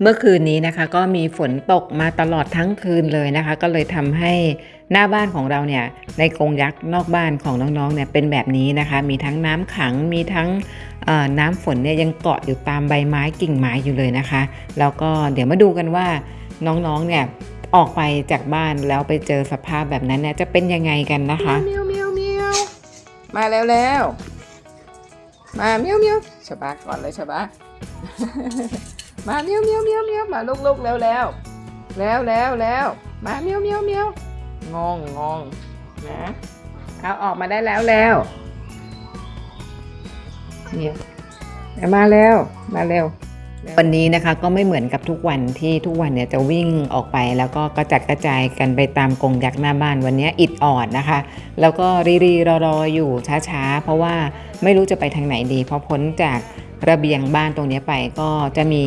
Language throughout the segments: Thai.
เมื่อคืนนี้นะคะก็มีฝนตกมาตลอดทั้งคืนเลยนะคะ ก็เลยทำให้หน้าบ้านของเราเนี่ยในกรงยักษ์นอกบ้านของน้องๆเนี่ยเป็นแบบนี้นะคะ มีทั้งน้ำขังมีทั้งเอ่อน้ำฝนเนี่ยยังเกาะอยู่ตามใบไม้กิ่งไม้อยู่เลยนะคะ แล้วก็เดี๋ยวมาดูกันว่าน้องๆเนี่ยออกไปจากบ้านแล้วไปเจอสภาพแบบนั้นเนี่ยจะเป็นยังไงกันนะคะเมียวเมียวเมียวมาแล้วแล้วมาเมียวเมียวชบาก่อนเลยชบา มาเมียวเมียวเมียวเมียวมาลุกลุกแล้วแล้วแล้วแล้วแล้วมาเมียวเมียวเมียวงองงองนะเอาออกมาได้แล้วแล้วเนี่ยมาแล้วมาเร็ววันนี้นะคะก็ไม่เหมือนกับทุกวันที่ทุกวันเนี่ยจะวิ่งออกไปแล้วก็กระจัดกระจายกันไปตามกรงยักษ์หน้าบ้านวันนี้อิดออดนะคะ แล้วก็รีรีรอรออยู่ช้าๆ เพราะว่าไม่รู้จะไปทางไหนดี เพราะพ้นจาก ระเบียงบ้านตรงนี้ไปก็จะมี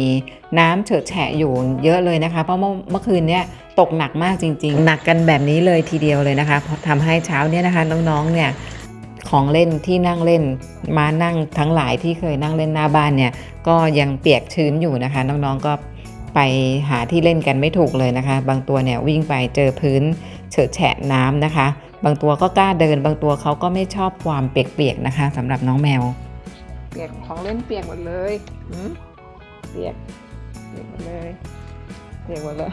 น้ำเฉอะแฉะอยู่เยอะเลยนะคะ เพราะเมื่อเมื่อคืนเนี้ยตกหนักมากจริง ๆ หนักกันแบบนี้เลยทีเดียวเลยนะคะเพราะทำให้เช้าเนี่ยนะคะน้องๆเนี่ยของเล่นที่นั่งเล่นมานั่งทั้งหลายที่เคยนั่งเล่นหน้าบ้านเนี่ยก็ยังเปียกชื้นอยู่นะคะ น้องๆก็ไปหาที่เล่นกันไม่ถูกเลยนะคะ บางตัวเนี่ยวิ่งไปเจอพื้นเฉอะแฉะน้ำนะคะ บางตัวก็กล้าเดิน บางตัวเขาก็ไม่ชอบความเปียกๆนะคะสำหรับน้องแมว เปียกของเล่นเปียกหมดเลยหืมเปียกเปียกหมดเลยเปียกหมดเลย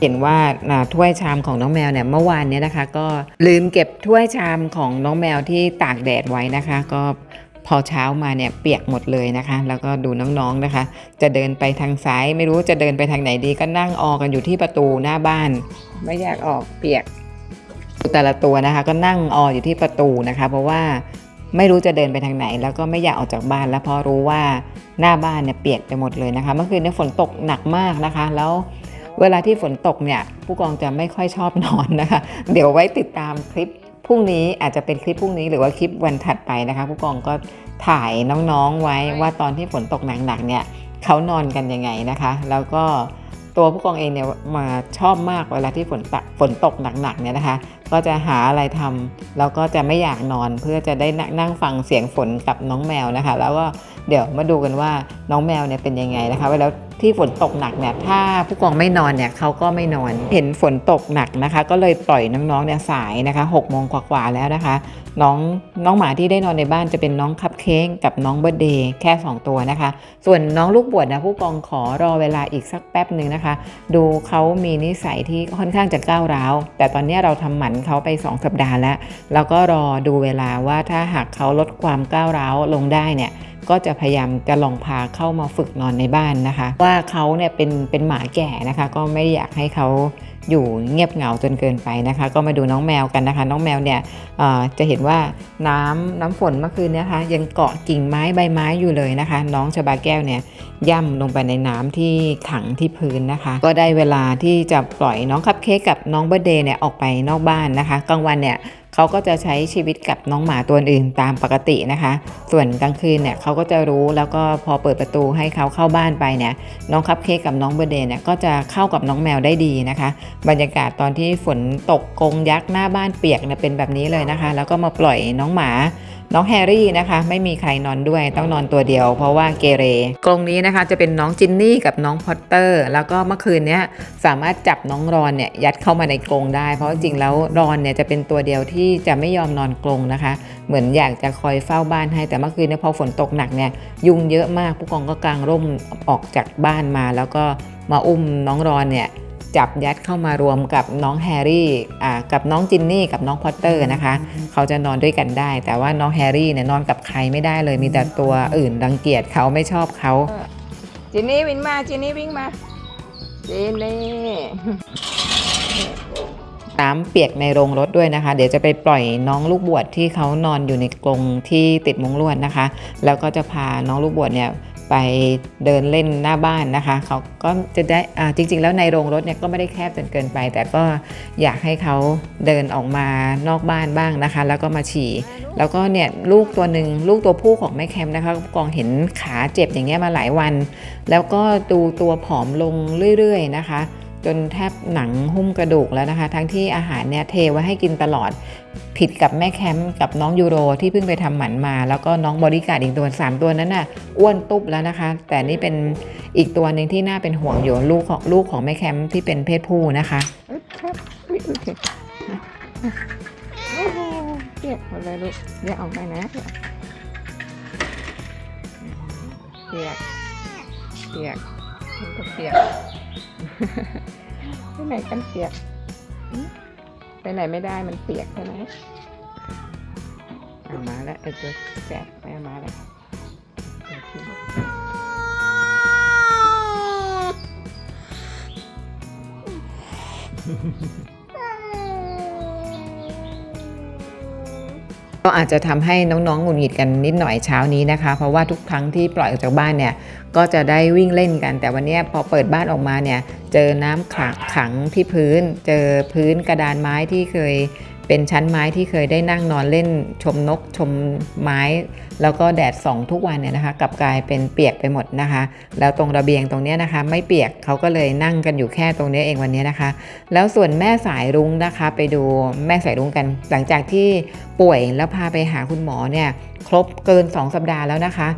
เห็นว่าอ่าถ้วยชามของน้องแมวเนี่ยเมื่อวานเนี้นะคะ ก็ลืมเก็บถ้วยชามของน้องแมวที่ตากแดดไว้นะคะ ก็พอเช้ามาเนี่ยเปียกหมดเลยนะคะ แล้วก็ดูน้องๆนะคะ จะเดินไปทางซ้าย ไม่รู้จะเดินไปทางไหนดีก็นั่งออกันอยู่ที่ประตูหน้าบ้าน ไม่อยากออกเปียกแต่ละตัวนะคะ ก็นั่งอออยู่ที่ประตูนะคะ เพราะว่า ไม่รู้จะเดินไปทางไหน แล้วก็ไม่อยากออกจากบ้านแล้วเพราะรู้ว่าหน้าบ้านเนี่ยเปียกไปหมดเลยนะคะ เมื่อคืนเนี่ยฝนตกหนักมากนะคะ แล้วเวลาที่ฝนตกเนี่ยผู้กองจะไม่ค่อยชอบนอนนะคะ เดี๋ยวไว้ติดตามคลิปพรุ่งนี้อาจจะเป็นคลิปพรุ่งนี้หรือว่าคลิปวันถัดไปนะคะ ผู้กองก็ถ่ายน้องๆไว้ว่าตอนที่ฝนตกหนักๆเนี่ยเขานอนกันยังไงนะคะ แล้วก็ตัวผู้กองเองเนี่ยมาชอบมากเวลาที่ฝนตกฝนตกหนักๆเนี่ยนะคะก็จะหาอะไรทำแล้วก็จะไม่อยากนอนเพื่อจะได้นั่งฟังเสียงฝนกับน้องแมวนะคะ แล้วก็เดี๋ยวมาดูกันว่าน้องแมวเนี่ยเป็นยังไงนะคะแล้วที่ฝนตกหนักเนี่ยถ้าผู้กองไม่นอนเนี่ยเขาก็ไม่นอนเห็นฝนตกหนักนะคะ ก็เลยปล่อยน้องๆเนี่ยสายนะคะหกโมงกว่าๆแล้วนะคะ น้องน้องหมาที่ได้นอนในบ้านจะเป็นน้องคัพเค้กกับน้องเบอร์เดย์แค่ 2 ตัวนะคะ ส่วนน้องลูกบวชนะผู้กองขอรอเวลาอีกสักแป๊บหนึ่งนะคะ ดูเขามีนิสัยที่ค่อนข้างจะก้าวร้าวแต่ตอนนี้เราทำหมันเขาไป 2 สัปดาห์แล้ว แล้วก็รอดูเวลาว่าถ้าหากเขาลดความก้าวร้าวลงได้เนี่ยก็จะพยายามจะลองพาเข้ามาฝึกนอนในบ้านนะคะ ว่าเขาเนี่ยเป็นเป็นหมาแก่นะคะ ก็ไม่อยากให้เขา อยู่เงียบเหงาจนเกินไปนะคะ ก็มาดูน้องแมวกันนะคะ น้องแมวเนี่ยจะเห็นว่าน้ำน้ำฝนเมื่อคืนเนยนะคะยังเกาะกิ่งไม้ใบไม้อยู่เลยนะคะ น้องชบาแก้วเนี่ยย่ำลงไปในน้ำที่ขังที่พื้นนะคะ ก็ได้เวลาที่จะปล่อยน้องคัพเค้กกับน้องเบอร์เดย์เนี่ยออกไปนอกบ้านนะคะกลางวันเนี่ย เขาก็จะใช้ชีวิตกับน้องหมาตัวอื่นตามปกตินะคะ ส่วนกลางคืนเนี่ยเขาก็จะรู้แล้วก็พอเปิดประตูให้เขาเข้าบ้านไปเนี่ยน้องคัพเค้กกับน้องเบเดนเนี่ยก็จะเข้ากับน้องแมวได้ดีนะคะ บรรยากาศตอนที่ฝนตกกงยักษ์หน้าบ้านเปียกเนี่ยเป็นแบบนี้เลยนะคะ แล้วก็มาปล่อยน้องหมา น้องแฮร์รี่นะคะ ไม่มีใครนอนด้วยต้องนอนตัวเดียว เพราะว่าเกเรกรงนี้นะคะจะเป็นน้องจินนี่กับน้องพอตเตอร์ แล้วก็เมื่อคืนนี้สามารถจับน้องรอนเนี่ยยัดเข้ามาในกรงได้ เพราะจริงแล้วรอนเนี่ยจะเป็นตัวเดียวที่จะไม่ยอมนอนกรงนะคะ เหมือนอยากจะคอยเฝ้าบ้านให้แต่เมื่อคืนเนี่ยพอฝนตกหนักเนี่ยยุงเยอะมากผู้กองก็กางร่มออกจากบ้านมา แล้วก็มาอุ้มน้องรอนเนี่ย จับยัดเข้ามารวมกับน้องแฮร์รี่อ่ากับน้องจินนี่กับน้องพอตเตอร์นะคะ เขาจะนอนด้วยกันได้ แต่ว่าน้องแฮร์รี่เนี่ยนอนกับใครไม่ได้เลย มีแต่ตัวอื่นรังเกียจเขาไม่ชอบเขาจินนี่วิ่งมาจินนี่วิ่งมาจินนี่น้ำเปียกในโรงรถด้วยนะคะ เดี๋ยวจะไปปล่อยน้องลูกบวชที่เขานอนอยู่ในกรงที่ติดมุ้งลวดนะคะ แล้วก็จะพาน้องลูกบวชเนี่ย ไปเดินเล่นหน้าบ้านนะคะเขาก็จะได้อ่าจริง ๆ แล้วในโรงรถเนี่ยก็ไม่ได้แคบจนเกินไป แต่ก็อยากให้เขาเดินออกมานอกบ้านบ้างนะคะ แล้วก็มาฉี่แล้วก็เนี่ยลูกตัวหนึ่งลูกตัวผู้ของแม่แคมนะคะกองเห็นขาเจ็บอย่างเงี้ยมาหลายวัน แล้วก็ดูตัวผอมลงเรื่อย ๆ นะคะ จนแทบหนังหุ้มกระดูกแล้วนะคะ ทั้งที่อาหารเนี่ยเทไว้ให้กินตลอด ผิดกับแม่แคมป์กับน้องยูโรที่เพิ่งไปทำหมันมา แล้วก็น้องบริการอีกตัวสามตัวนั้นน่ะอ้วนตุ๊บแล้วนะคะ แต่นี่เป็นอีกตัวหนึ่งที่น่าเป็นห่วงอยู่ลูกของลูกของแม่แคมป์ที่เป็นเพศผู้นะคะเอ้ยครับอุ๊ยโอเคโอ้โหเปียกหมดเลยลูกอย่าออกไปนะเปียกเปียกมันก็เปียก ไปไหนกันเปียกไปไหนไม่ได้มันเปียกใช่ไหมเอามาแล้วไอ้ตัวแสบไปเอามาแล้วโอเก็อาจจะทำให้น้องๆหงุดหงิดกันนิดหน่อยเช้านี้นะคะ เพราะว่าทุกครั้งที่ปล่อยออกจากบ้านเนี่ยก็จะได้วิ่งเล่นกัน แต่วันนี้พอเปิดบ้านออกมาเนี่ยเจอน้ำขังขังที่พื้น เจอพื้นกระดานไม้ที่เคย เป็นชั้นไม้ที่เคยได้นั่งนอนเล่นชมนกชมไม้ แล้วก็แดดส่องทุกวันเนี่ยนะคะกลับกลายเป็นเปียกไปหมดนะคะ แล้วตรงระเบียงตรงนี้นะคะ ไม่เปียกเขาก็เลยนั่งกันอยู่แค่ตรงนี้เองวันนี้นะคะ แล้วส่วนแม่สายรุ้งนะคะ ไปดูแม่สายรุ้งกัน หลังจากที่ป่วยแล้วพาไปหาคุณหมอเนี่ยครบเกิน 2 สัปดาห์แล้วนะคะ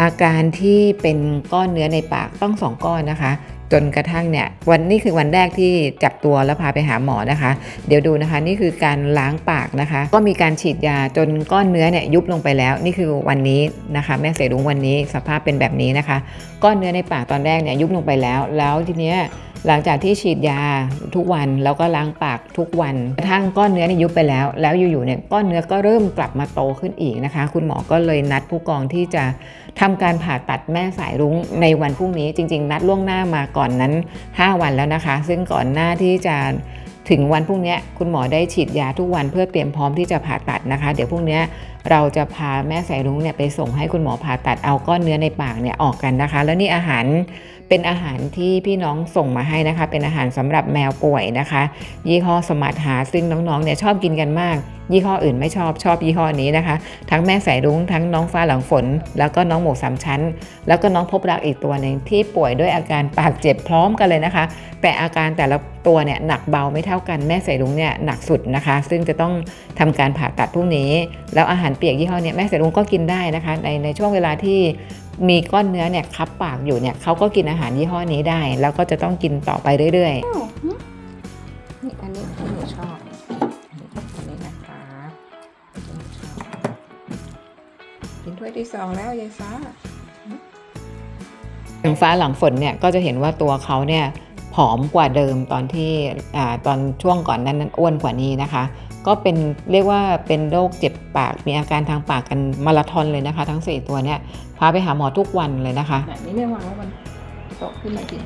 อาการที่เป็นก้อนเนื้อในปากต้อง 2 ก้อนนะคะ จนกระทั่งเนี่ยวันนี้คือวันแรกที่จับตัวแล้วพาไปหาหมอนะคะ เดี๋ยวดูนะคะนี่คือการล้างปากนะคะ ก็มีการฉีดยาจนก้อนเนื้อเนี่ยยุบลงไปแล้ว นี่คือวันนี้นะคะ แม่เสรุงวันนี้สภาพเป็นแบบนี้นะคะ ก้อนเนื้อในปากตอนแรกเนี่ยยุบลงไปแล้ว แล้วทีเนี้ยหลังจากที่ฉีดยาทุกวันแล้วก็ล้างปากทุกวันกระทั่งก้อนเนื้อเนี่ยยุบไปแล้ว แล้วอยู่ๆเนี่ยก้อนเนื้อก็เริ่มกลับมาโตขึ้นอีกนะคะ คุณหมอก็เลยนัดผู้กองที่จะ ทำการผ่าตัดแม่สายรุ้งในวันพรุ่งนี้จริง ๆ นัดล่วงหน้ามาก่อนนั้น 5 วันแล้วนะคะ ซึ่งก่อนหน้าที่จะถึงวันพรุ่งนี้คุณหมอได้ฉีดยาทุกวันเพื่อเตรียมพร้อมที่จะผ่าตัดนะคะ เดี๋ยวพรุ่งนี้เราจะพาแม่สายรุ้งเนี่ยไปส่งให้คุณหมอผ่าตัดเอาก้อนเนื้อในปากเนี่ยออกกันนะคะ แล้วนี่อาหาร เป็นอาหารที่พี่น้องส่งมาให้นะคะ เป็นอาหารสำหรับแมวป่วยนะคะ ยี่ห้อสมาร์ทฮาซึ่งน้องๆเนี่ยชอบกินกันมาก ยี่ห้ออื่นไม่ชอบชอบยี่ห้อนี้นะคะ ทั้งแม่สายรุ้งทั้งน้องฟ้าหลังฝน แล้วก็น้องหมูสามชั้น แล้วก็น้องพบรักอีกตัวหนึ่งที่ป่วยด้วยอาการปากเจ็บพร้อมกันเลยนะคะ แต่อาการแต่ละตัวเนี่ยหนักเบาไม่เท่ากันแม่สายรุ้งเนี่ยหนักสุดนะคะ ซึ่งจะต้องทำการผ่าตัดพรุ่งนี้ แล้วอาหารเปียกยี่ห้อเนี่ยแม่สายรุ้งก็กินได้นะคะในในช่วงเวลาที่ มีก้อนเนื้อเนี่ยคับปากอยู่เนี่ยเขาก็กินอาหารยี่ห้อนี้ได้ แล้วก็จะต้องกินต่อไปเรื่อยๆอ้าวหึนี่อันนี้ที่หนูชอบอันนี้นะคะที่หนูชอบกินถ้วยที่สองแล้วยายฟ้าอย่างฟ้าหลังฝนเนี่ยก็จะเห็นว่าตัวเขาเนี่ยผอมกว่าเดิมตอนที่อ่าตอนช่วงก่อนนั้นนั้นอ้วนกว่านี้นะคะ ก็เป็นเรียกว่าเป็นโรคเจ็บปาก มีอาการทางปากกันมาราธอนเลยนะคะ ทั้ง 4 ตัวเนี่ยพาไปหาหมอทุกวันเลยนะคะ แบบนี้ไม่วางไว้บน โต๊ะขึ้นมากิน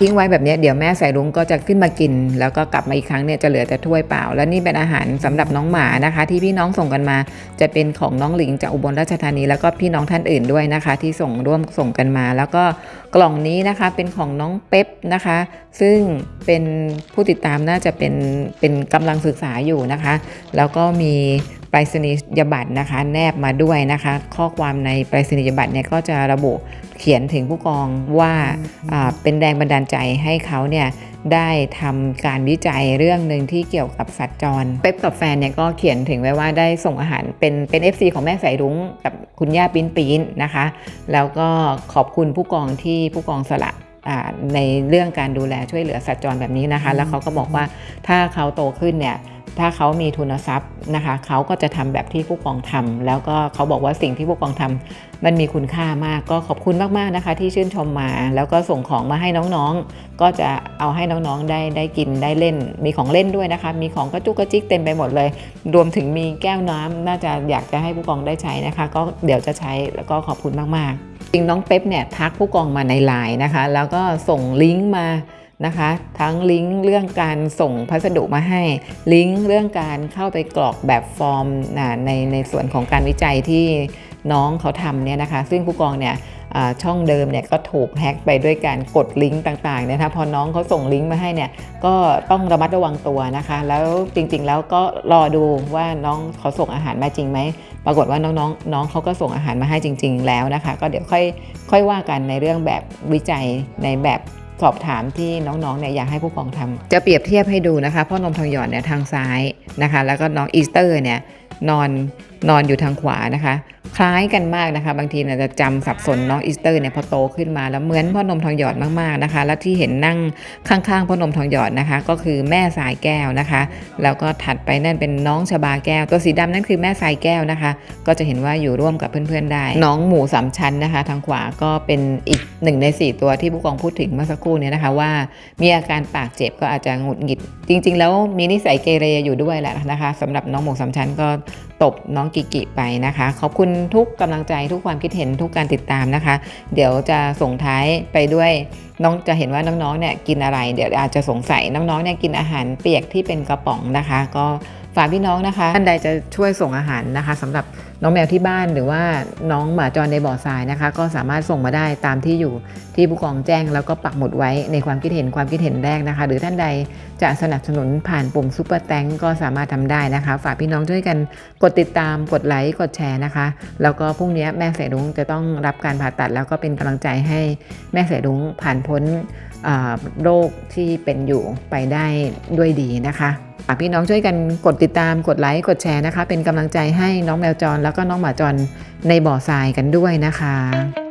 ทิ้งไว้แบบนี้เดี๋ยวแม่ใสายรุ้งก็จะขึ้นมากิน แล้วก็กลับมาอีกครั้งเนี่ยจะเหลือแต่ถ้วยเปล่า แล้วนี่เป็นอาหารสำหรับน้องหมานะคะ ที่พี่น้องส่งกันมา จะเป็นของน้องหลิงจากอุบลราชธานีแล้วก็พี่น้องท่านอื่นด้วยนะคะ ที่ส่งร่วมส่งกันมา แล้วก็กล่องนี้นะคะเป็นของน้องเป๊ปนะคะ ซึ่งเป็นผู้ติดตามน่าจะเป็นเป็นกำลังศึกษาอยู่นะคะ แล้วก็มี ไปรษณียบัตรนะคะ แนบมาด้วยนะคะ ข้อความในไปรษณียบัตรเนี่ยก็จะระบุเขียนถึงผู้กองว่าอ่าเป็นแรงบันดาลใจให้เขาเนี่ยได้ทำการวิจัยเรื่องหนึ่งที่เกี่ยวกับสัตว์จรเป๊ปกับแฟนเนี่ยก็เขียนถึงไว้ว่าได้ส่งอาหารเป็นเป็น FC ของแม่สายรุ้งกับคุณย่าปิ้นปีนนะคะ แล้วก็ขอบคุณผู้กองที่ผู้กองสละอ่าในเรื่องการดูแลช่วยเหลือสัตว์จรแบบนี้นะคะ แล้วเขาก็บอกว่าถ้าเขาโตขึ้นเนี่ย ถ้าเขามีทุนทรัพย์นะคะเขาก็จะทำแบบที่ผู้กองทำแล้วก็เขาบอกว่าสิ่งที่ผู้กองทำมันมีคุณค่ามากก็ขอบคุณมากๆนะคะ ที่ชื่นชมมา แล้วก็ส่งของมาให้น้องๆ ก็จะเอาให้น้องๆได้ได้กินได้เล่น มีของเล่นด้วยนะคะ มีของกระจุกกระจิกเต็มไปหมดเลย รวมถึงมีแก้วน้ำน่าจะอยากจะให้ผู้กองได้ใช้นะคะ ก็เดี๋ยวจะใช้แล้วก็ขอบคุณมากๆจริงน้องเป๊ปเนี่ยทักผู้กองมาในไลน์นะคะ แล้วก็ส่งลิงก์มา นะคะ ทั้งลิงก์เรื่องการส่งพัสดุมาให้ ลิงก์เรื่องการเข้าไปกรอกแบบฟอร์มนะในในส่วนของการวิจัยที่น้องเขาทำเนี่ยนะคะ ซึ่งผู้กองเนี่ยช่องเดิมเนี่ยก็ถูกแฮ็กไปด้วยการกดลิงก์ต่างๆเนยนะคะพอน้องเขาส่งลิงก์มาให้เนี่ยก็ต้องระมัดระวังตัวนะคะ แล้วจริงๆแล้วก็รอดูว่าน้องเขาส่งอาหารมาจริงไหมปรากฏว่าน้องๆน้องเขาก็ส่งอาหารมาให้จริง ๆ แล้วนะคะ ก็เดี๋ยวค่อยค่อยว่ากันในเรื่องแบบวิจัยในแบบ สอบถามที่น้องๆเนี่ยอยากให้ผู้ปกครองทำจะเปรียบเทียบให้ดูนะคะพ่อนมทองหยอดเนี่ยทางซ้ายนะคะ แล้วก็น้องอีสเตอร์เนี่ยนอน นอนอยู่ทางขวานะคะ คล้ายกันมากนะคะ บางทีเนี่ยจะจำสับสนน้องอีสเตอร์เนี่ยพอโตขึ้นมาแล้วเหมือนพ่อนมทองหยอดมากๆนะคะ และที่เห็นนั่งข้างๆพ่อนมทองหยอดนะคะ ก็คือแม่สายแก้วนะคะ แล้วก็ถัดไปนั่นเป็นน้องชบาแก้ว ตัวสีดำนั่นคือแม่สายแก้วนะคะ ก็จะเห็นว่าอยู่ร่วมกับเพื่อนๆได้ น้องหมูสามชั้นนะคะ ทางขวาก็เป็นอีกหนึ่งในสี่ตัวที่ผู้กองพูดถึงเมื่อสักครู่เนี้นะคะว่า มีอาการปากเจ็บก็อาจจะหงุดหงิด จริง ๆ แล้วมีนิสัยเกเรอยู่ด้วยแหละนะคะสำหรับน้องหมูสามชั้นก็ตบน้องกิกิไปนะคะ ขอบคุณทุกกำลังใจทุกความคิดเห็นทุกการติดตามนะคะ เดี๋ยวจะส่งท้ายไปด้วยน้องจะเห็นว่าน้องๆเนี่ยกินอะไร เดี๋ยวอาจจะสงสัยน้องๆเนี่ยกินอาหารเปียกที่เป็นกระป๋องนะคะ ก็ ฝากพี่น้องนะคะท่านใดจะช่วยส่งอาหารนะคะสำหรับน้องแมวที่บ้านหรือว่าน้องหมาจรในบ่อทรายนะคะ ก็สามารถส่งมาได้ตามที่อยู่ที่ผู้กองแจ้ง แล้วก็ปักหมุดไว้ในความคิดเห็นความคิดเห็นแรกนะคะ หรือท่านใดจะสนับสนุนผ่านปุ่มซุปเปอร์แตงก็สามารถทำได้นะคะ ฝากพี่น้องช่วยกันกดติดตามกดไลค์กดแชร์นะคะ แล้วก็พรุ่งนี้แม่เสรุ้งจะต้องรับการผ่าตัด แล้วก็เป็นกำลังใจให้แม่เสรุ้งผ่านพ้น โรคที่เป็นอยู่ไปได้ด้วยดีนะคะฝากพี่น้องช่วยกันกดติดตามกดไลค์กดแชร์นะคะ เป็นกำลังใจให้น้องแมวจรแล้วก็น้องหมาจรในบ่อทรายกันด้วยนะคะ